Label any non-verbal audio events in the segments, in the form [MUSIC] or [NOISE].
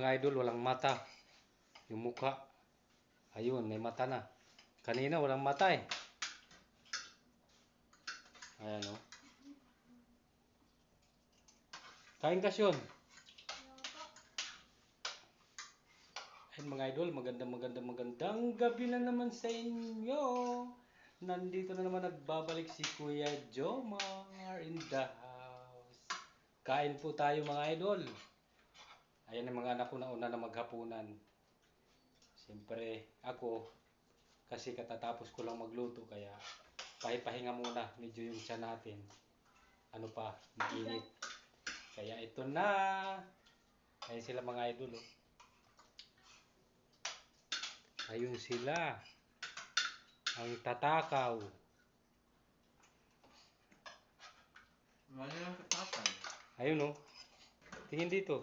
mga idol, walang mata. Yung mukha. Ayun, may mata na. Kanina walang mata eh. Ayan o. Kain ka Sean. Ayun mga idol, magandang magandang magandang gabi na naman sa inyo. Nandito na naman nagbabalik si Kuya Jomar in the house. Kain po tayo mga idol. Ayan ang mga anak ko na una na maghapunan. Siyempre, ako, kasi katatapos ko lang magluto, kaya pahipahinga muna. Medyo yung tiyan natin, ano pa, mainit. Kaya ito na. Ayan sila mga idol. Oh. Ayun sila. Ang tatakaw. Lang sa tatay. Ayun oh. Tingin dito.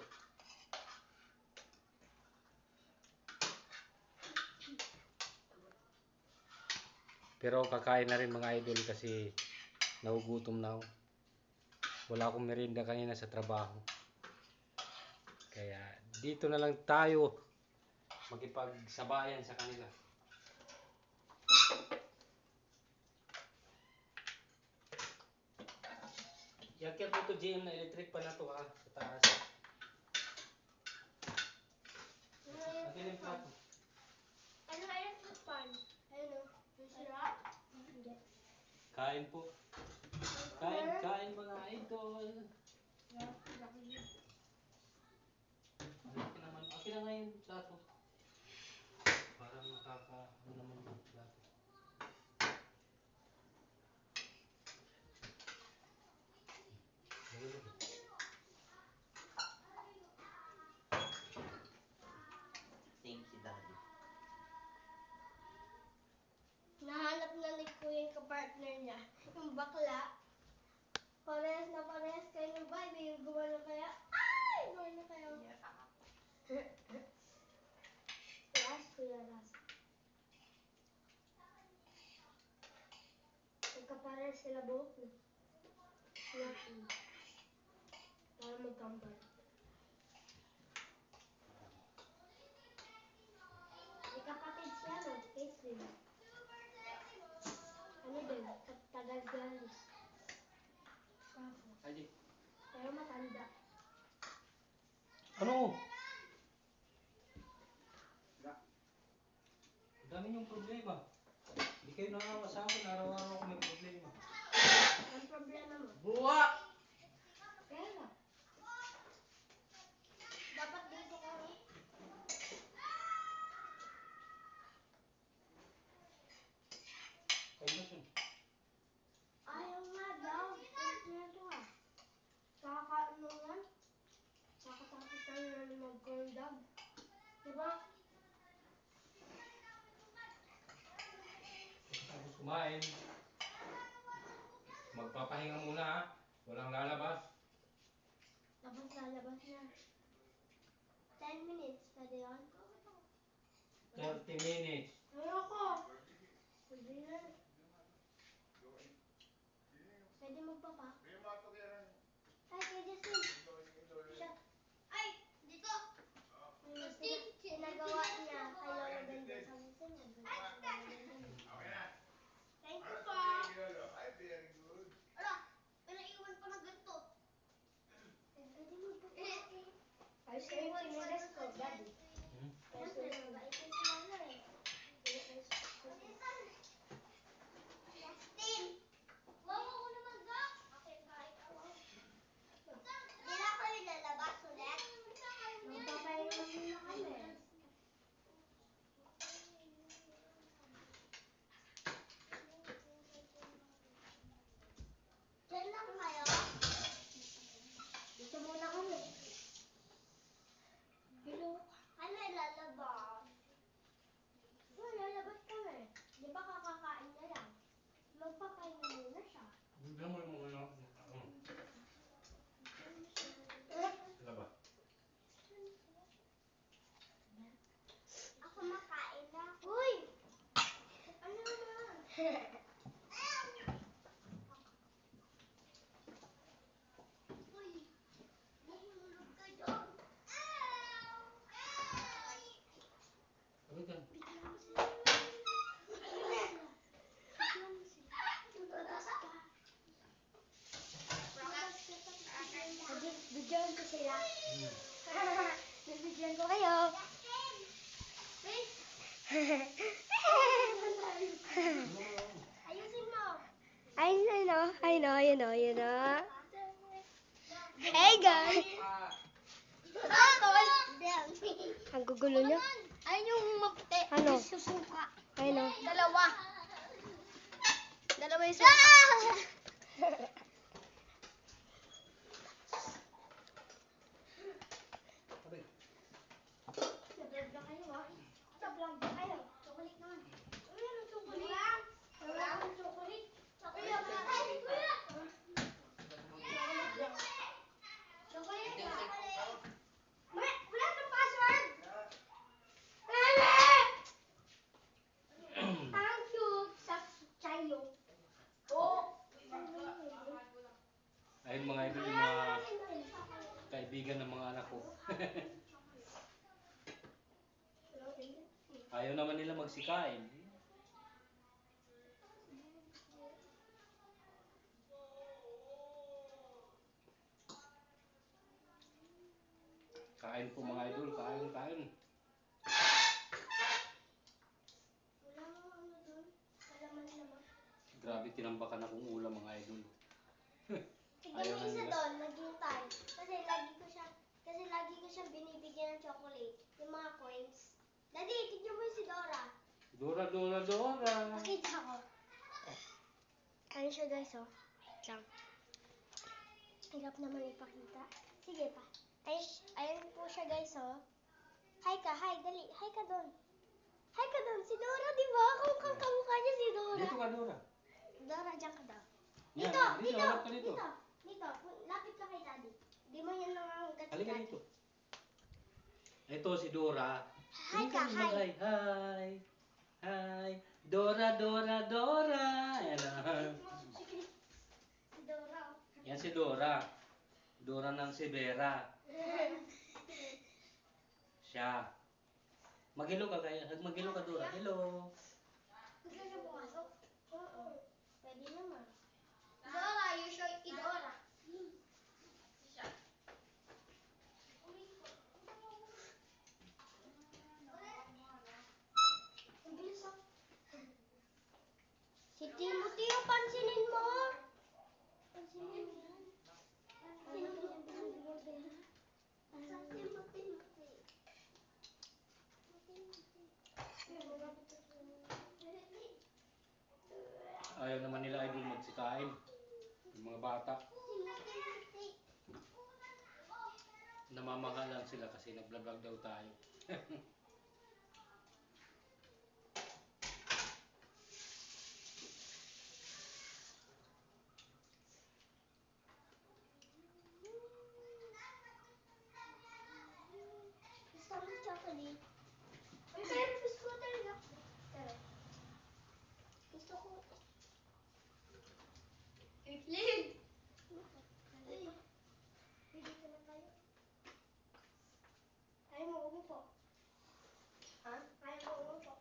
Pero kakain na rin mga idol kasi nagugutom na ako. Wala akong merienda kanina sa trabaho. Kaya dito na lang tayo makipagsabayan sa kanila. Yakyat mo to GM na electric pa na to ha, sa taas. Akin yung plato. Ano kaya sa pan? Ayun o. Yung sira? Hindi. Kain po. Kain, kain mga idol. Akin naman, akin na nga yung plato. Para makaka, ano naman yung plato. Thank you, Daddy. Nahanap na ni Kuya yung kapartner niya. Yung bakla. Parehas na parehas kayo ng vibe. Yung gumano kaya. Ay! Gumano kayo. Last, Kuya, last. Magkaparehas sila buhok. no? Nothing. Para magkampal. May kapatid siya, no? Ano din? Tagal-galis. Apo. Adi. Pero matanda. Ano? Ang dami niyong problema. Hindi kayo akin, araw-araw ako may problema. Ang problema mo? Buwa! Kaya nga. Dapat dito ka. Kayo na siya. Ayaw nga daw. Ito nga. Kakakain mo yan. Kakatapos tayo na mag-corn dog. Diba? Tapos kumain. Magpapahinga muna ha. Walang lalabas. Tapos lalabas na. 10 minutes. Pwede yun? 30 minutes. Ayoko. Pwede na. Pwede magpapa. Ay, kay Justin. Siya. Ay, dito. Justin, sinagawa niya kay Lola Benda sa musin. Thank you po. Ala, pinaiwan pa ng ganito. Pwede magpapa. Ay, siya yung sinilas ko, daddy. Hmm? Ay, siya yung mabait yung sinala eh. Justin! Wow, ako naman ga! Akin kahit ako. Hindi na kayo lalabas ulit? Magpapahinga muna kami. Diyan lang kayo? Dito muna kami. Hello? Ano lalabas? Oh, lalabas kami. Di ba kakakain na lang? Magpapahinga muna siya. Hindi mo yung mga ano. Eh, Sila ba? Ako makain na. Uy! Ano naman? Uy! Nahulog ka dyan. Ow! ka. Bigyan ko sila. Hmm. Bibigyan ko kayo. Ayusin mo. I know, I know, you know, you know. Hey guys! Ang gugulo niyo. Ayun yung maputi. Ano? Susuka. I know. Dalawa. Dalawa yung suka. [LAUGHS] Aray. Nag-vlog na kayo, ha? Nag-vlog na kayo. Chocolate naman. Uy, ano chocolate? Wala akong chocolate. Chocolate ba? Ay, kuya! Chocolate ba? May, wala nang password! Mama! Ang cute sa chayo. Oh! Ayun mga idol, yung mga kaibigan ng mga anak ko. Ayaw naman nila magsikain. Kain po mga idol, kain, kain. Grabe tinambakan akong ulam mga idol. Tignan Ayaw mo isa doon, naghintay. Kasi lagi ko siya, kasi lagi ko siyang binibigyan ng chocolate. Yung mga coins. Daddy, tignan mo si Dora. Dora, Dora, Dora. Nakita ko. Ano siya guys, oh. Lang. Hirap naman ipakita. Sige pa. Ay, ayun po siya guys, oh. Hi ka, hi, dali. Hi ka doon. Hi ka doon. Si Dora, di ba? Kung kang kamukha niya si Dora. Dito ka, Dora. Dora, dyan ka daw. Dito, dito, dito, ka dito. dito. Dito, lapit ka kay daddy. Di mo yan nangangagat Halika dito. Ito si Dora. Hi ka, hi. mag-hi. Hi. Hi. Dora, Dora, Dora. Ayan. Si Dora. Yan si Dora. Dora ng Sibera. Siya. Mag-hello ka kaya. Mag-hello ka Dora. Hello. Gusto niyo pumasok? Oo. Pwede naman. Dora, you show Idora. Si Timothy, oh, pansinin mo. Pansinin mo. Pansinin mo yan. Sa Timothy. Ayaw naman nila idol magsikain. Yung mga bata. Namamaga lang sila kasi nag-vlog daw tayo. [LAUGHS] Gusto mo chocolate? Ang sarap ng scooter na. Tara. Gusto ko. Itlin! Pwede ka na tayo. Ayaw mo umupo. Ha? Ayaw mo umupo.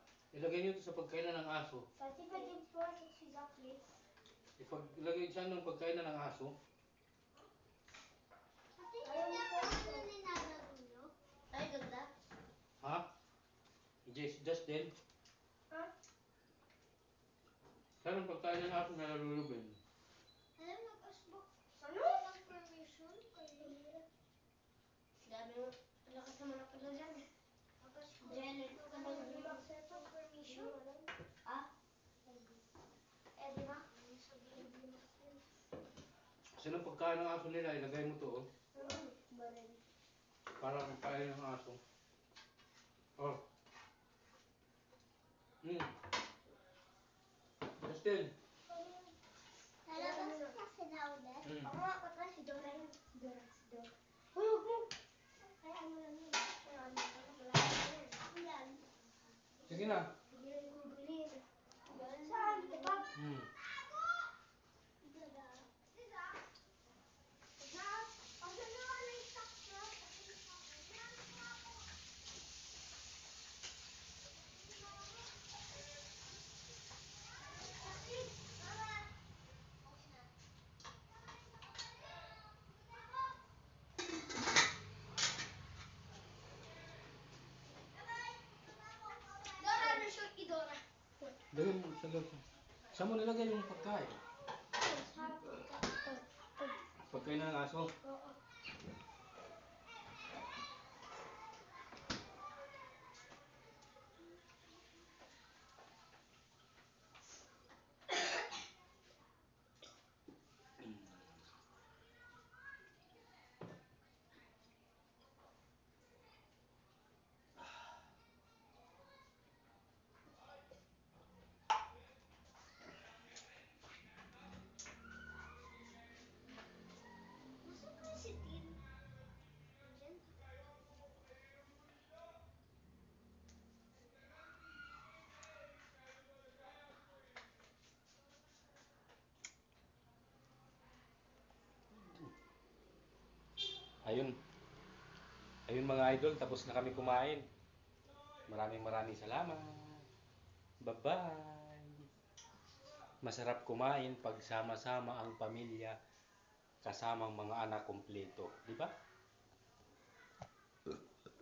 Ilagay niyo ito sa pagkainan ng aso. Kasi pwede pumasok si Zaki. Ipag ilagay siya ng pagkainan ng aso. Ayaw mo po. Ay, ganda. Ha? Just, just then. Ha? Saan ang pagkain ng aso na nalulubin? Alam mo, kasbok. Ano? Walang permission. Kaya. Dami mo. Ang lakas naman ako na dyan. Janet, ka ba nag-accept ng permission? Ah? Eh, di ba? Saan ang pagkain ng aso nila? Ilagay mo to. Oh. Para pagkain ng aso. Oh. Hmm. Justin. Lalabas ka sila ulit? Hmm. Ako nga, patry si Dora yun. Dora, si Dora. Uy, huwag mo! Ay, ano lang yun. Ano lang, wala na. Sige na. Saan? Diba? Hmm. Mo sa loob. Saan mo nilagay yung pagkain? Pagkain ng aso. Oo. Ayun. Ayun mga idol, tapos na kami kumain. Maraming maraming salamat. Bye-bye. Masarap kumain pag sama-sama ang pamilya kasamang mga anak kumpleto, di ba?